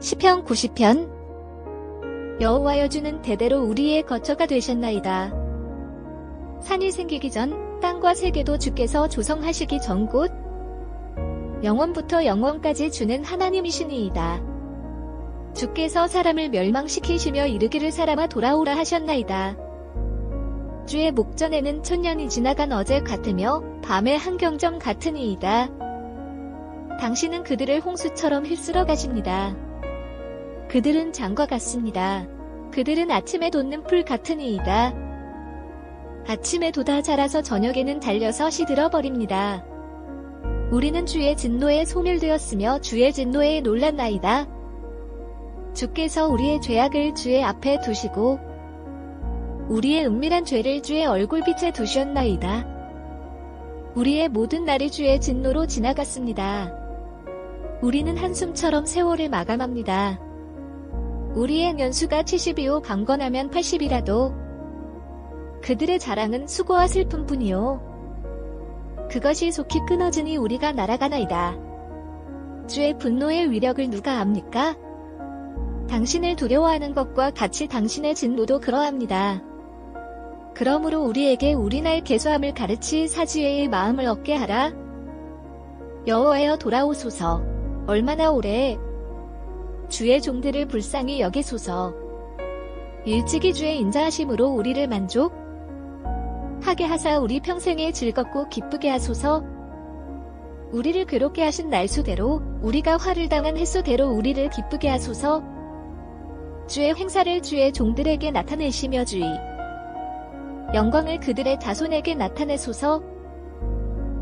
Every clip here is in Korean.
시편 90편 여호와여 주는 대대로 우리의 거처가 되셨나이다. 산이 생기기 전 땅과 세계도 주께서 조성하시기 전 곳 영원부터 영원까지 주는 하나님이시니이다. 주께서 사람을 멸망시키시며 이르기를 사람아 돌아오라 하셨나이다. 주의 목전에는 천년이 지나간 어제 같으며 밤의 한경점 같으니이다. 당신은 그들을 홍수처럼 휩쓸어 가십니다. 그들은 장과 같습니다. 그들은 아침에 돋는 풀 같으니이다. 아침에 돋아 자라서 저녁에는 달려서 시들어 버립니다. 우리는 주의 진노에 소멸되었으며 주의 진노에 놀랐나이다. 주께서 우리의 죄악을 주의 앞에 두시고 우리의 은밀한 죄를 주의 얼굴빛에 두셨나이다. 우리의 모든 날이 주의 진노로 지나갔습니다. 우리는 한숨처럼 세월을 마감합니다. 우리의 연수가 70이요 강건하면 80이라도 그들의 자랑은 수고와 슬픔 뿐이요. 그것이 속히 끊어지니 우리가 날아가나이다. 주의 분노의 위력을 누가 압니까? 당신을 두려워하는 것과 같이 당신의 진노도 그러합니다. 그러므로 우리에게 우리 날 개수함을 가르칠 사지혜의 마음을 얻게 하라. 여호와여 돌아오소서. 얼마나 오래 주의 종들을 불쌍히 여기소서. 일찍이 주의 인자하심으로 우리를 만족 하게 하사 우리 평생에 즐겁고 기쁘게 하소서. 우리를 괴롭게 하신 날수대로 우리가 화를 당한 횟수대로 우리를 기쁘게 하소서. 주의 행사를 주의 종들에게 나타내시며 주의 영광을 그들의 자손에게 나타내소서.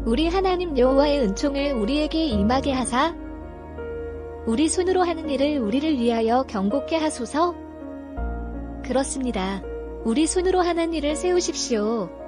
우리 하나님 여호와의 은총을 우리에게 임하게 하사 우리 손으로 하는 일을 우리를 위하여 경고케 하소서. 그렇습니다. 우리 손으로 하는 일을 세우십시오.